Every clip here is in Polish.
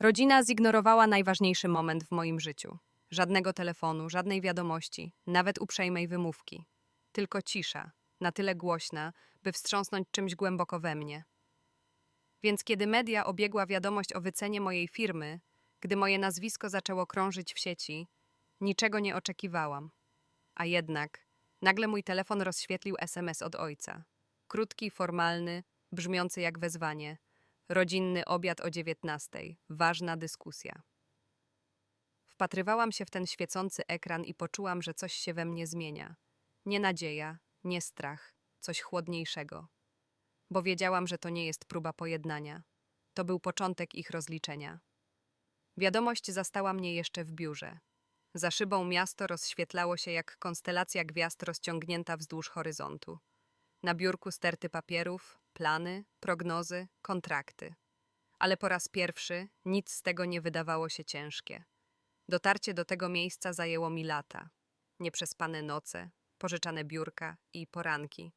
Rodzina zignorowała najważniejszy moment w moim życiu. Żadnego telefonu, żadnej wiadomości, nawet uprzejmej wymówki. Tylko cisza, na tyle głośna, by wstrząsnąć czymś głęboko we mnie. Więc kiedy media obiegła wiadomość o wycenie mojej firmy, gdy moje nazwisko zaczęło krążyć w sieci, niczego nie oczekiwałam. A jednak nagle mój telefon rozświetlił SMS od ojca. Krótki, formalny, brzmiący jak wezwanie. Rodzinny obiad o dziewiętnastej. Ważna dyskusja. Wpatrywałam się w ten świecący ekran i poczułam, że coś się we mnie zmienia. Nie nadzieja, nie strach, coś chłodniejszego. Bo wiedziałam, że to nie jest próba pojednania. To był początek ich rozliczenia. Wiadomość zastała mnie jeszcze w biurze. Za szybą miasto rozświetlało się jak konstelacja gwiazd rozciągnięta wzdłuż horyzontu. Na biurku sterty papierów, plany, prognozy, kontrakty. Ale po raz pierwszy nic z tego nie wydawało się ciężkie. Dotarcie do tego miejsca zajęło mi lata. Nieprzespane noce, pożyczane biurka i poranki,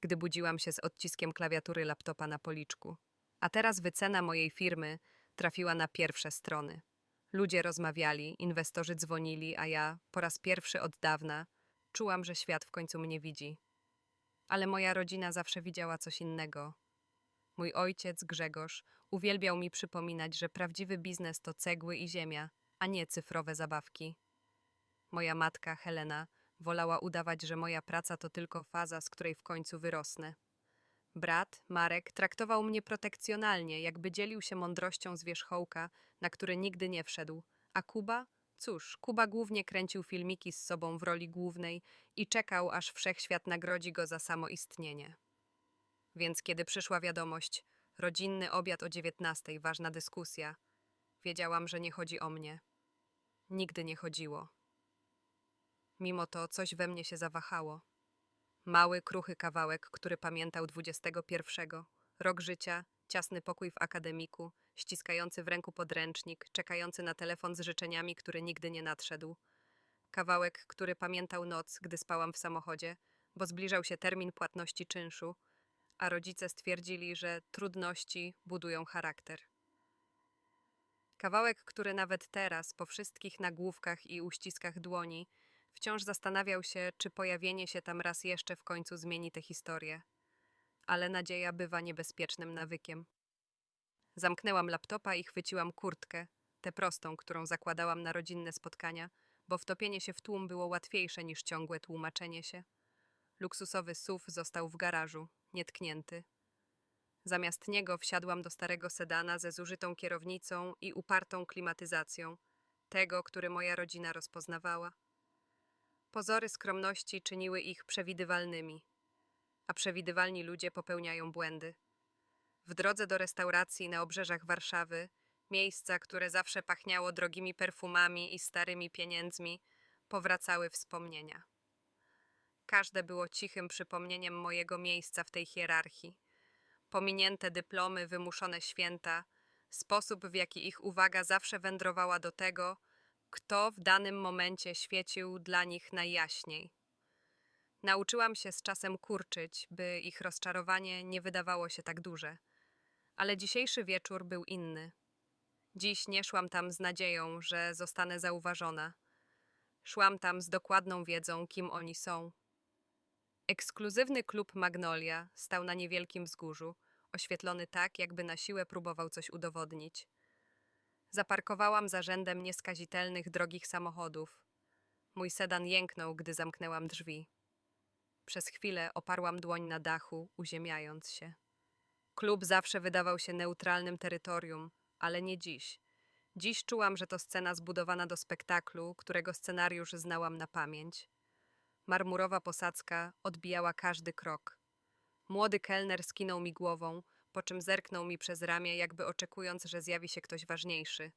gdy budziłam się z odciskiem klawiatury laptopa na policzku. A teraz wycena mojej firmy trafiła na pierwsze strony. Ludzie rozmawiali, inwestorzy dzwonili, a ja, po raz pierwszy od dawna, czułam, że świat w końcu mnie widzi. Ale moja rodzina zawsze widziała coś innego. Mój ojciec, Grzegorz, uwielbiał mi przypominać, że prawdziwy biznes to cegły i ziemia, a nie cyfrowe zabawki. Moja matka, Helena, wolała udawać, że moja praca to tylko faza, z której w końcu wyrosnę. Brat, Marek, traktował mnie protekcjonalnie, jakby dzielił się mądrością z wierzchołka, na który nigdy nie wszedł. A Kuba? Cóż, Kuba głównie kręcił filmiki z sobą w roli głównej i czekał, aż wszechświat nagrodzi go za samoistnienie. Więc kiedy przyszła wiadomość, rodzinny obiad o dziewiętnastej, ważna dyskusja, wiedziałam, że nie chodzi o mnie. Nigdy nie chodziło. Mimo to coś we mnie się zawahało. Mały, kruchy kawałek, który pamiętał 21. Rok życia, ciasny pokój w akademiku, ściskający w ręku podręcznik, czekający na telefon z życzeniami, który nigdy nie nadszedł. Kawałek, który pamiętał noc, gdy spałam w samochodzie, bo zbliżał się termin płatności czynszu, a rodzice stwierdzili, że trudności budują charakter. Kawałek, który nawet teraz, po wszystkich nagłówkach i uściskach dłoni, wciąż zastanawiał się, czy pojawienie się tam raz jeszcze w końcu zmieni tę historię. Ale nadzieja bywa niebezpiecznym nawykiem. Zamknęłam laptopa i chwyciłam kurtkę, tę prostą, którą zakładałam na rodzinne spotkania, bo wtopienie się w tłum było łatwiejsze niż ciągłe tłumaczenie się. Luksusowy SUV został w garażu, nietknięty. Zamiast niego wsiadłam do starego sedana ze zużytą kierownicą i upartą klimatyzacją, tego, który moja rodzina rozpoznawała. Pozory skromności czyniły ich przewidywalnymi, a przewidywalni ludzie popełniają błędy. W drodze do restauracji na obrzeżach Warszawy, miejsca, które zawsze pachniało drogimi perfumami i starymi pieniędzmi, powracały wspomnienia. Każde było cichym przypomnieniem mojego miejsca w tej hierarchii. Pominięte dyplomy, wymuszone święta, sposób, w jaki ich uwaga zawsze wędrowała do tego, kto w danym momencie świecił dla nich najjaśniej. Nauczyłam się z czasem kurczyć, by ich rozczarowanie nie wydawało się tak duże. Ale dzisiejszy wieczór był inny. Dziś nie szłam tam z nadzieją, że zostanę zauważona. Szłam tam z dokładną wiedzą, kim oni są. Ekskluzywny klub Magnolia stał na niewielkim wzgórzu, oświetlony tak, jakby na siłę próbował coś udowodnić. Zaparkowałam za rzędem nieskazitelnych, drogich samochodów. Mój sedan jęknął, gdy zamknęłam drzwi. Przez chwilę oparłam dłoń na dachu, uziemiając się. Klub zawsze wydawał się neutralnym terytorium, ale nie dziś. Dziś czułam, że to scena zbudowana do spektaklu, którego scenariusz znałam na pamięć. Marmurowa posadzka odbijała każdy krok. Młody kelner skinął mi głową, po czym zerknął mi przez ramię, jakby oczekując, że zjawi się ktoś ważniejszy.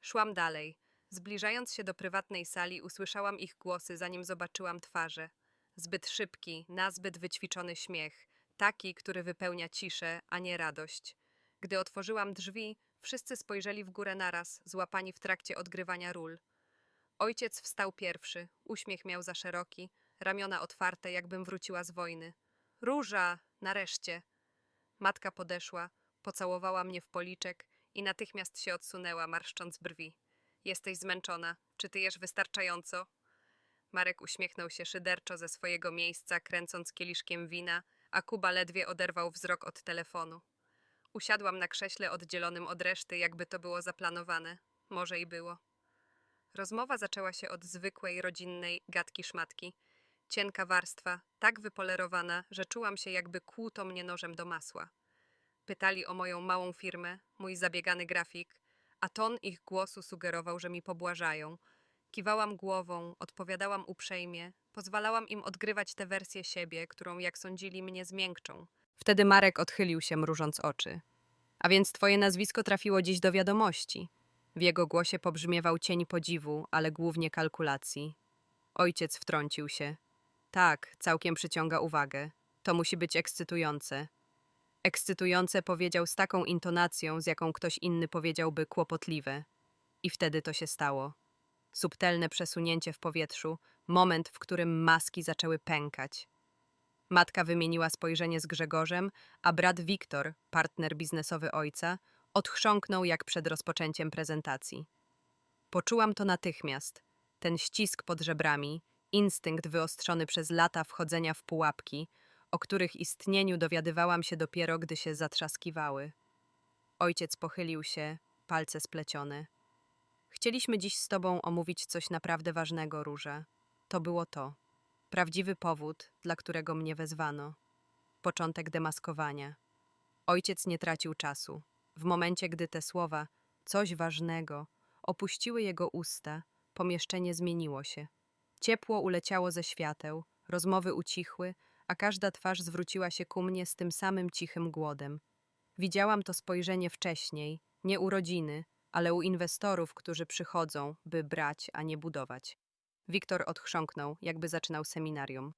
Szłam dalej. Zbliżając się do prywatnej sali, usłyszałam ich głosy, zanim zobaczyłam twarze. Zbyt szybki, nazbyt wyćwiczony śmiech, taki, który wypełnia ciszę, a nie radość. Gdy otworzyłam drzwi, wszyscy spojrzeli w górę naraz, złapani w trakcie odgrywania ról. Ojciec wstał pierwszy, uśmiech miał za szeroki, ramiona otwarte, jakbym wróciła z wojny. Róża! Nareszcie! Matka podeszła, pocałowała mnie w policzek i natychmiast się odsunęła, marszcząc brwi. Jesteś zmęczona. Czy ty jesz wystarczająco? Marek uśmiechnął się szyderczo ze swojego miejsca, kręcąc kieliszkiem wina, a Kuba ledwie oderwał wzrok od telefonu. Usiadłam na krześle oddzielonym od reszty, jakby to było zaplanowane. Może i było. Rozmowa zaczęła się od zwykłej, rodzinnej gadki szmatki. Cienka warstwa, tak wypolerowana, że czułam się jakby kłuto mnie nożem do masła. Pytali o moją małą firmę, mój zabiegany grafik, a ton ich głosu sugerował, że mi pobłażają. Kiwałam głową, odpowiadałam uprzejmie, pozwalałam im odgrywać tę wersję siebie, którą, jak sądzili, mnie zmiękczą. Wtedy Marek odchylił się, mrużąc oczy. A więc twoje nazwisko trafiło dziś do wiadomości. W jego głosie pobrzmiewał cień podziwu, ale głównie kalkulacji. Ojciec wtrącił się. Tak, całkiem przyciąga uwagę. To musi być ekscytujące. Ekscytujące powiedział z taką intonacją, z jaką ktoś inny powiedziałby kłopotliwe. I wtedy to się stało. Subtelne przesunięcie w powietrzu, moment, w którym maski zaczęły pękać. Matka wymieniła spojrzenie z Grzegorzem, a brat Wiktor, partner biznesowy ojca, odchrząknął jak przed rozpoczęciem prezentacji. Poczułam to natychmiast. Ten ścisk pod żebrami, instynkt wyostrzony przez lata wchodzenia w pułapki, o których istnieniu dowiadywałam się dopiero, gdy się zatrzaskiwały. Ojciec pochylił się, palce splecione. Chcieliśmy dziś z tobą omówić coś naprawdę ważnego, Róża. To było to. Prawdziwy powód, dla którego mnie wezwano. Początek demaskowania. Ojciec nie tracił czasu. W momencie, gdy te słowa, coś ważnego, opuściły jego usta, pomieszczenie zmieniło się. Ciepło uleciało ze świateł, rozmowy ucichły, a każda twarz zwróciła się ku mnie z tym samym cichym głodem. Widziałam to spojrzenie wcześniej, nie u rodziny, ale u inwestorów, którzy przychodzą, by brać, a nie budować. Wiktor odchrząknął, jakby zaczynał seminarium.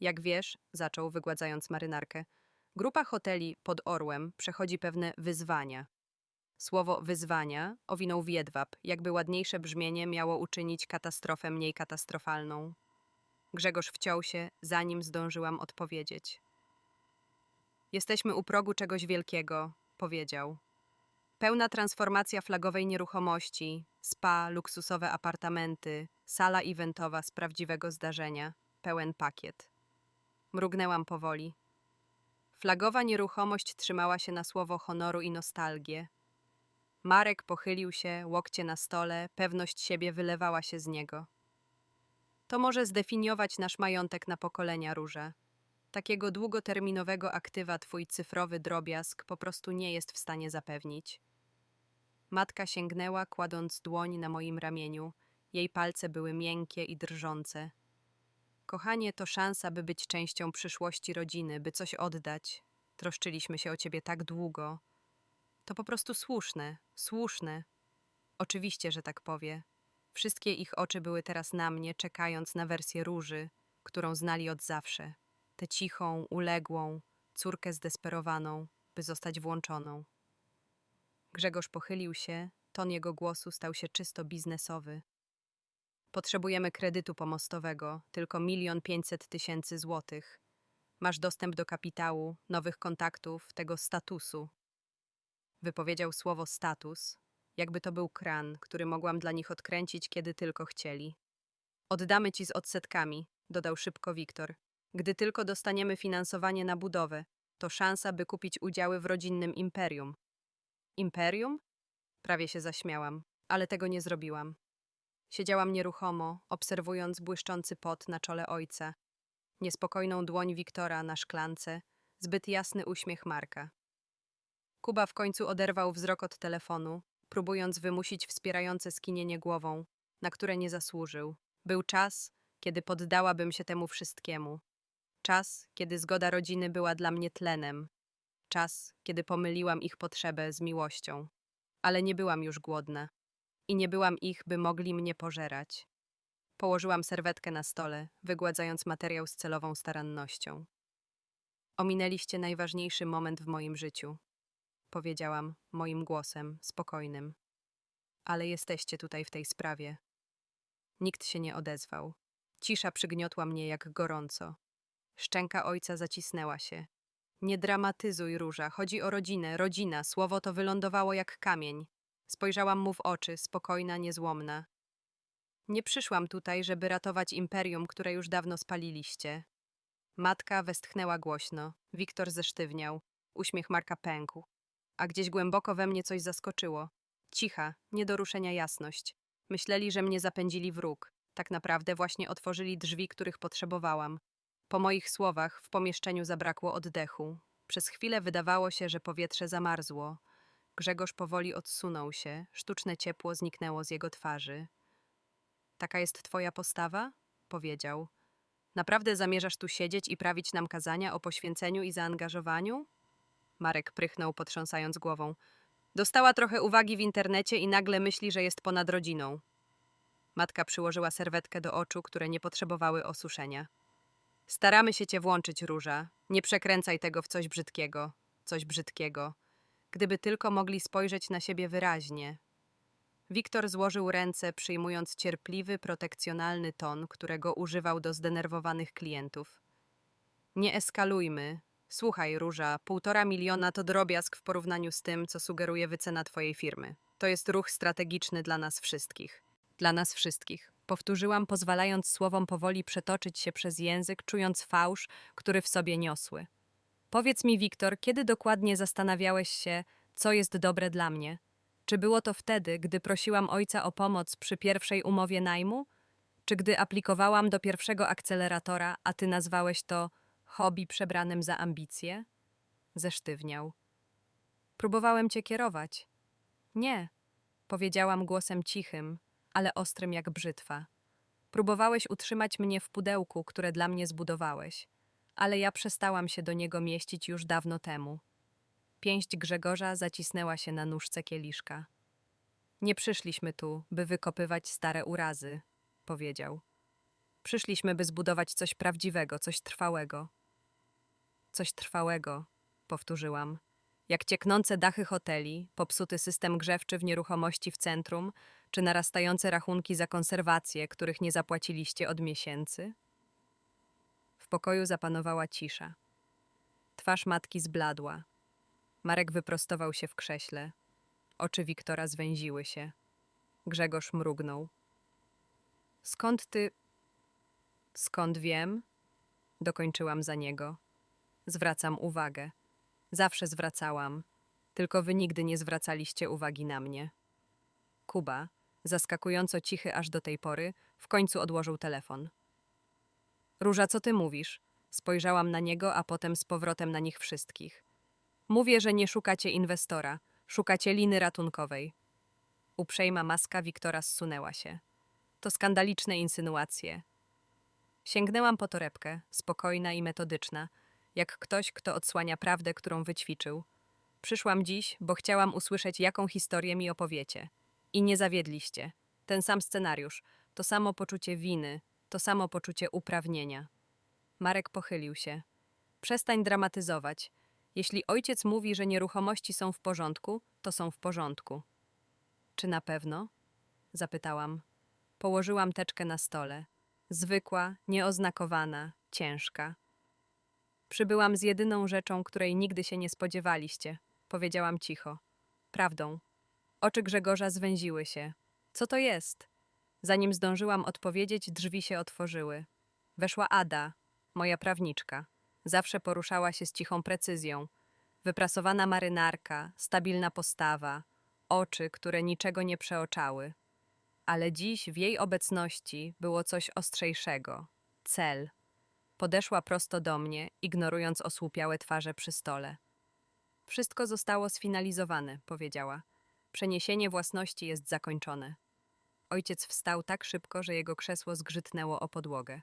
Jak wiesz, zaczął, wygładzając marynarkę, grupa hoteli pod Orłem przechodzi pewne wyzwania. Słowo wyzwania owinął w jedwab, jakby ładniejsze brzmienie miało uczynić katastrofę mniej katastrofalną. Grzegorz wciął się, zanim zdążyłam odpowiedzieć. Jesteśmy u progu czegoś wielkiego, powiedział. Pełna transformacja flagowej nieruchomości, spa, luksusowe apartamenty, sala eventowa z prawdziwego zdarzenia, pełen pakiet. Mrugnęłam powoli. Flagowa nieruchomość trzymała się na słowo honoru i nostalgię. Marek pochylił się, łokcie na stole, pewność siebie wylewała się z niego. To może zdefiniować nasz majątek na pokolenia róże. Takiego długoterminowego aktywa twój cyfrowy drobiazg po prostu nie jest w stanie zapewnić. Matka sięgnęła, kładąc dłoń na moim ramieniu. Jej palce były miękkie i drżące. Kochanie, to szansa, by być częścią przyszłości rodziny, by coś oddać. Troszczyliśmy się o ciebie tak długo. To po prostu słuszne, słuszne. Oczywiście, że tak powie. Wszystkie ich oczy były teraz na mnie, czekając na wersję róży, którą znali od zawsze. Tę cichą, uległą, córkę zdesperowaną, by zostać włączoną. Grzegorz pochylił się, ton jego głosu stał się czysto biznesowy. Potrzebujemy kredytu pomostowego, tylko milion pięćset tysięcy złotych. Masz dostęp do kapitału, nowych kontaktów, tego statusu. Wypowiedział słowo status, jakby to był kran, który mogłam dla nich odkręcić, kiedy tylko chcieli. Oddamy ci z odsetkami, dodał szybko Wiktor. Gdy tylko dostaniemy finansowanie na budowę, to szansa, by kupić udziały w rodzinnym imperium. Imperium? Prawie się zaśmiałam, ale tego nie zrobiłam. Siedziałam nieruchomo, obserwując błyszczący pot na czole ojca, niespokojną dłoń Wiktora na szklance, zbyt jasny uśmiech Marka. Kuba w końcu oderwał wzrok od telefonu, próbując wymusić wspierające skinienie głową, na które nie zasłużył. Był czas, kiedy poddałabym się temu wszystkiemu. Czas, kiedy zgoda rodziny była dla mnie tlenem. Czas, kiedy pomyliłam ich potrzebę z miłością. Ale nie byłam już głodna. I nie byłam ich, by mogli mnie pożerać. Położyłam serwetkę na stole, wygładzając materiał z celową starannością. Ominęliście najważniejszy moment w moim życiu powiedziałam moim głosem, spokojnym. Ale jesteście tutaj w tej sprawie. Nikt się nie odezwał. Cisza przygniotła mnie jak gorąco. Szczęka ojca zacisnęła się. Nie dramatyzuj, Róża. Chodzi o rodzinę. Rodzina. Słowo to wylądowało jak kamień. Spojrzałam mu w oczy, spokojna, niezłomna. Nie przyszłam tutaj, żeby ratować imperium, które już dawno spaliliście. Matka westchnęła głośno. Wiktor zesztywniał. Uśmiech Marka pękł. A gdzieś głęboko we mnie coś zaskoczyło. Cicha, nie do ruszenia jasność. Myśleli, że mnie zapędzili wróg. Tak naprawdę właśnie otworzyli drzwi, których potrzebowałam. Po moich słowach w pomieszczeniu zabrakło oddechu. Przez chwilę wydawało się, że powietrze zamarzło. Grzegorz powoli odsunął się, sztuczne ciepło zniknęło z jego twarzy. Taka jest twoja postawa? powiedział. Naprawdę zamierzasz tu siedzieć i prawić nam kazania o poświęceniu i zaangażowaniu? Marek prychnął, potrząsając głową. Dostała trochę uwagi w internecie i nagle myśli, że jest ponad rodziną. Matka przyłożyła serwetkę do oczu, które nie potrzebowały osuszenia. Staramy się cię włączyć, Róża. Nie przekręcaj tego w coś brzydkiego. Coś brzydkiego. Gdyby tylko mogli spojrzeć na siebie wyraźnie. Wiktor złożył ręce, przyjmując cierpliwy, protekcjonalny ton, którego używał do zdenerwowanych klientów. Nie eskalujmy. Słuchaj, Róża, półtora miliona to drobiazg w porównaniu z tym, co sugeruje wycena twojej firmy. To jest ruch strategiczny dla nas wszystkich. Dla nas wszystkich. Powtórzyłam, pozwalając słowom powoli przetoczyć się przez język, czując fałsz, który w sobie niosły. Powiedz mi, Wiktor, kiedy dokładnie zastanawiałeś się, co jest dobre dla mnie? Czy było to wtedy, gdy prosiłam ojca o pomoc przy pierwszej umowie najmu? Czy gdy aplikowałam do pierwszego akceleratora, a ty nazwałeś to hobby przebranym za ambicje? Zesztywniał. Próbowałem cię kierować. Nie, powiedziałam głosem cichym, ale ostrym jak brzytwa. Próbowałeś utrzymać mnie w pudełku, które dla mnie zbudowałeś, ale ja przestałam się do niego mieścić już dawno temu. Pięść Grzegorza zacisnęła się na nóżce kieliszka. Nie przyszliśmy tu, by wykopywać stare urazy, powiedział. Przyszliśmy, by zbudować coś prawdziwego, coś trwałego. Coś trwałego, powtórzyłam. Jak cieknące dachy hoteli, popsuty system grzewczy w nieruchomości w centrum, czy narastające rachunki za konserwację, których nie zapłaciliście od miesięcy? W pokoju zapanowała cisza. Twarz matki zbladła. Marek wyprostował się w krześle. Oczy Wiktora zwęziły się. Grzegorz mrugnął. Skąd ty. Skąd wiem? Dokończyłam za niego. Zwracam uwagę. Zawsze zwracałam, tylko wy nigdy nie zwracaliście uwagi na mnie. Kuba, zaskakująco cichy aż do tej pory, w końcu odłożył telefon. Róża, co ty mówisz? Spojrzałam na niego, a potem z powrotem na nich wszystkich. Mówię, że nie szukacie inwestora, szukacie liny ratunkowej. Uprzejma maska Wiktora zsunęła się. To skandaliczne insynuacje. Sięgnęłam po torebkę, spokojna i metodyczna, jak ktoś, kto odsłania prawdę, którą wyćwiczył. Przyszłam dziś, bo chciałam usłyszeć, jaką historię mi opowiecie. I nie zawiedliście. Ten sam scenariusz, to samo poczucie winy, to samo poczucie uprawnienia. Marek pochylił się. Przestań dramatyzować. Jeśli ojciec mówi, że nieruchomości są w porządku, to są w porządku. Czy na pewno? Zapytałam. Położyłam teczkę na stole. Zwykła, nieoznakowana, ciężka. Przybyłam z jedyną rzeczą, której nigdy się nie spodziewaliście, powiedziałam cicho. Prawdą. Oczy Grzegorza zwęziły się. Co to jest? Zanim zdążyłam odpowiedzieć, drzwi się otworzyły. Weszła Ada, moja prawniczka. Zawsze poruszała się z cichą precyzją. Wyprasowana marynarka, stabilna postawa, oczy, które niczego nie przeoczały. Ale dziś w jej obecności było coś ostrzejszego cel. Podeszła prosto do mnie, ignorując osłupiałe twarze przy stole. Wszystko zostało sfinalizowane, powiedziała. Przeniesienie własności jest zakończone. Ojciec wstał tak szybko, że jego krzesło zgrzytnęło o podłogę.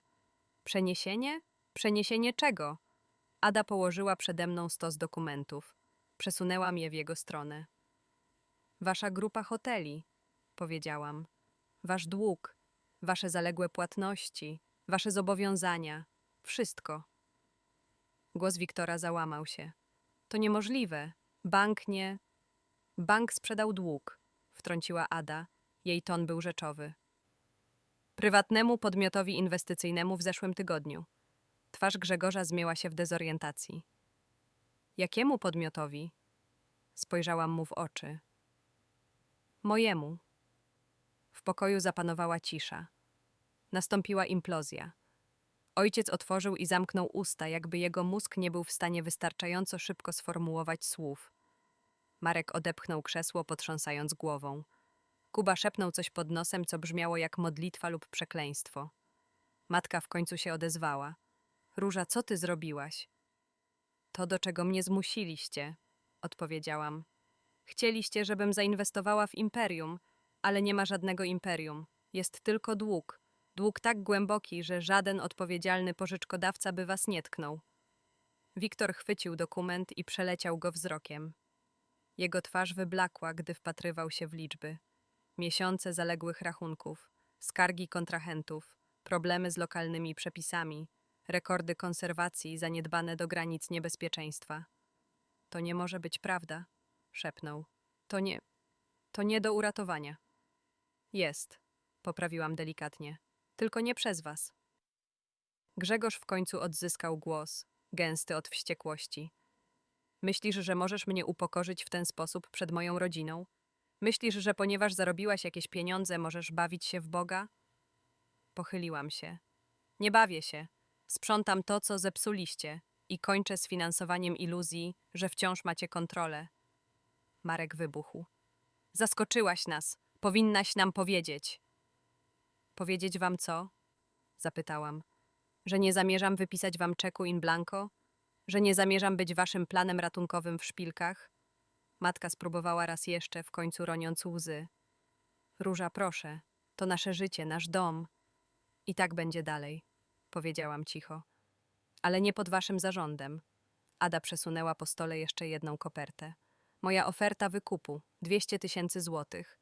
Przeniesienie? Przeniesienie czego? Ada położyła przede mną stos dokumentów. Przesunęłam je w jego stronę. Wasza grupa hoteli, powiedziałam. Wasz dług, wasze zaległe płatności, wasze zobowiązania, wszystko. Głos Wiktora załamał się. To niemożliwe. Bank nie. Bank sprzedał dług, wtrąciła Ada. Jej ton był rzeczowy. Prywatnemu podmiotowi inwestycyjnemu w zeszłym tygodniu. Twarz Grzegorza zmięła się w dezorientacji. Jakiemu podmiotowi? Spojrzałam mu w oczy. Mojemu. W pokoju zapanowała cisza. Nastąpiła implozja. Ojciec otworzył i zamknął usta, jakby jego mózg nie był w stanie wystarczająco szybko sformułować słów. Marek odepchnął krzesło, potrząsając głową. Kuba szepnął coś pod nosem, co brzmiało jak modlitwa lub przekleństwo. Matka w końcu się odezwała. Róża, co ty zrobiłaś? To, do czego mnie zmusiliście, odpowiedziałam. Chcieliście, żebym zainwestowała w imperium, ale nie ma żadnego imperium. Jest tylko dług. Dług tak głęboki, że żaden odpowiedzialny pożyczkodawca by was nie tknął. Wiktor chwycił dokument i przeleciał go wzrokiem. Jego twarz wyblakła, gdy wpatrywał się w liczby. Miesiące zaległych rachunków, skargi kontrahentów, problemy z lokalnymi przepisami, rekordy konserwacji zaniedbane do granic niebezpieczeństwa. To nie może być prawda, szepnął. To nie. To nie do uratowania. Jest, poprawiłam delikatnie. Tylko nie przez was. Grzegorz w końcu odzyskał głos, gęsty od wściekłości. Myślisz, że możesz mnie upokorzyć w ten sposób przed moją rodziną? Myślisz, że ponieważ zarobiłaś jakieś pieniądze, możesz bawić się w Boga? Pochyliłam się. Nie bawię się. Sprzątam to, co zepsuliście i kończę z finansowaniem iluzji, że wciąż macie kontrolę. Marek wybuchł. Zaskoczyłaś nas. Powinnaś nam powiedzieć. Powiedzieć wam co? Zapytałam. Że nie zamierzam wypisać wam czeku in blanco? Że nie zamierzam być waszym planem ratunkowym w szpilkach? Matka spróbowała raz jeszcze, w końcu roniąc łzy. Róża, proszę, to nasze życie, nasz dom. I tak będzie dalej, powiedziałam cicho. Ale nie pod waszym zarządem. Ada przesunęła po stole jeszcze jedną kopertę. Moja oferta wykupu 200 tysięcy złotych.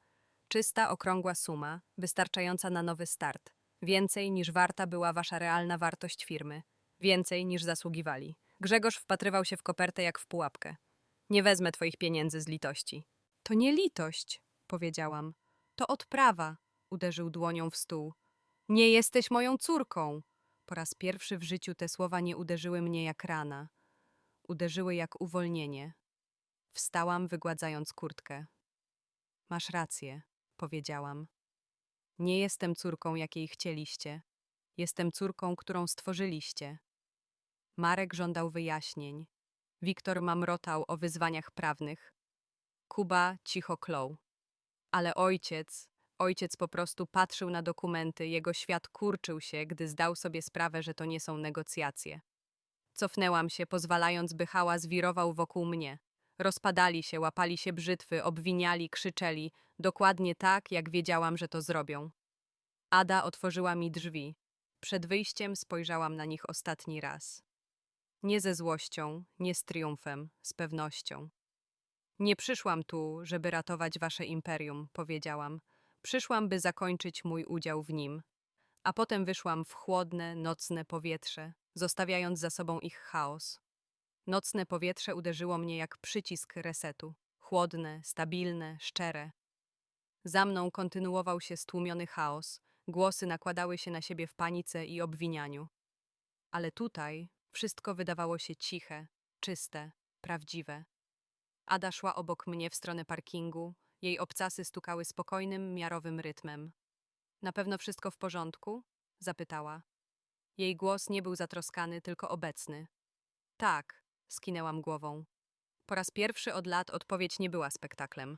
Czysta, okrągła suma, wystarczająca na nowy start. Więcej niż warta była wasza realna wartość firmy. Więcej niż zasługiwali. Grzegorz wpatrywał się w kopertę jak w pułapkę. Nie wezmę twoich pieniędzy z litości. To nie litość, powiedziałam. To odprawa, uderzył dłonią w stół. Nie jesteś moją córką. Po raz pierwszy w życiu te słowa nie uderzyły mnie jak rana. Uderzyły jak uwolnienie. Wstałam, wygładzając kurtkę. Masz rację, powiedziałam. Nie jestem córką, jakiej chcieliście. Jestem córką, którą stworzyliście. Marek żądał wyjaśnień. Wiktor mamrotał o wyzwaniach prawnych. Kuba cicho klął. Ale ojciec, ojciec po prostu patrzył na dokumenty, jego świat kurczył się, gdy zdał sobie sprawę, że to nie są negocjacje. Cofnęłam się, pozwalając, by hałas wirował wokół mnie. Rozpadali się, łapali się brzytwy, obwiniali, krzyczeli, dokładnie tak, jak wiedziałam, że to zrobią. Ada otworzyła mi drzwi. Przed wyjściem spojrzałam na nich ostatni raz. Nie ze złością, nie z triumfem, z pewnością. Nie przyszłam tu, żeby ratować wasze imperium, powiedziałam. Przyszłam, by zakończyć mój udział w nim. A potem wyszłam w chłodne, nocne powietrze, zostawiając za sobą ich chaos. Nocne powietrze uderzyło mnie jak przycisk resetu. Chłodne, stabilne, szczere. Za mną kontynuował się stłumiony chaos. Głosy nakładały się na siebie w panice i obwinianiu. Ale tutaj wszystko wydawało się ciche, czyste, prawdziwe. Ada szła obok mnie w stronę parkingu. Jej obcasy stukały spokojnym, miarowym rytmem. Na pewno wszystko w porządku? zapytała. Jej głos nie był zatroskany, tylko obecny. Tak, skinęłam głową. Po raz pierwszy od lat odpowiedź nie była spektaklem.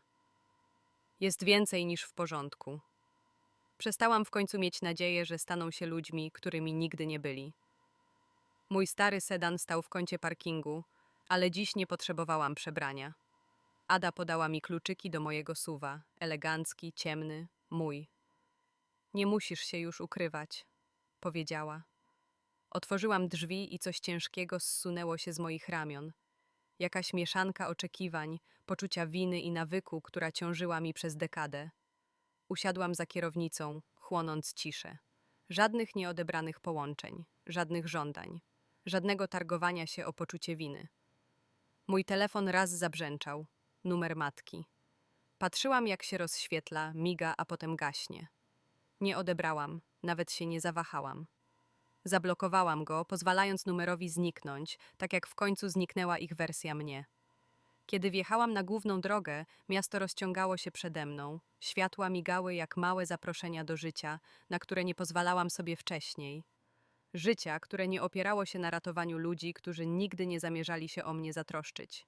Jest więcej niż w porządku. Przestałam w końcu mieć nadzieję, że staną się ludźmi, którymi nigdy nie byli. Mój stary sedan stał w kącie parkingu, ale dziś nie potrzebowałam przebrania. Ada podała mi kluczyki do mojego suwa, elegancki, ciemny, mój. Nie musisz się już ukrywać, powiedziała. Otworzyłam drzwi i coś ciężkiego zsunęło się z moich ramion. Jakaś mieszanka oczekiwań, poczucia winy i nawyku, która ciążyła mi przez dekadę. Usiadłam za kierownicą, chłonąc ciszę. Żadnych nieodebranych połączeń, żadnych żądań, żadnego targowania się o poczucie winy. Mój telefon raz zabrzęczał. Numer matki. Patrzyłam, jak się rozświetla, miga, a potem gaśnie. Nie odebrałam, nawet się nie zawahałam. Zablokowałam go, pozwalając numerowi zniknąć, tak jak w końcu zniknęła ich wersja mnie. Kiedy wjechałam na główną drogę, miasto rozciągało się przede mną. Światła migały jak małe zaproszenia do życia, na które nie pozwalałam sobie wcześniej. Życia, które nie opierało się na ratowaniu ludzi, którzy nigdy nie zamierzali się o mnie zatroszczyć.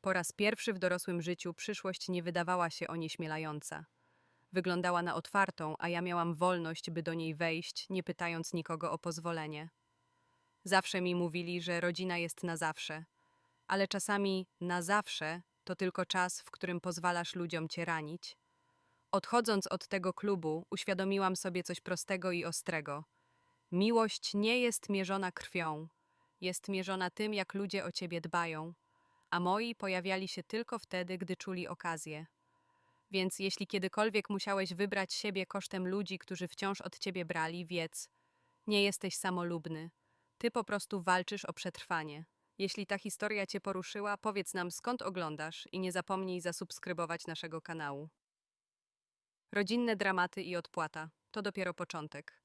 Po raz pierwszy w dorosłym życiu przyszłość nie wydawała się onieśmielająca. Wyglądała na otwartą, a ja miałam wolność, by do niej wejść, nie pytając nikogo o pozwolenie. Zawsze mi mówili, że rodzina jest na zawsze, ale czasami na zawsze to tylko czas, w którym pozwalasz ludziom cię ranić. Odchodząc od tego klubu, uświadomiłam sobie coś prostego i ostrego. Miłość nie jest mierzona krwią, jest mierzona tym, jak ludzie o ciebie dbają, a moi pojawiali się tylko wtedy, gdy czuli okazję. Więc jeśli kiedykolwiek musiałeś wybrać siebie kosztem ludzi, którzy wciąż od ciebie brali, wiedz, nie jesteś samolubny. Ty po prostu walczysz o przetrwanie. Jeśli ta historia cię poruszyła, powiedz nam skąd oglądasz i nie zapomnij zasubskrybować naszego kanału. Rodzinne dramaty i odpłata to dopiero początek.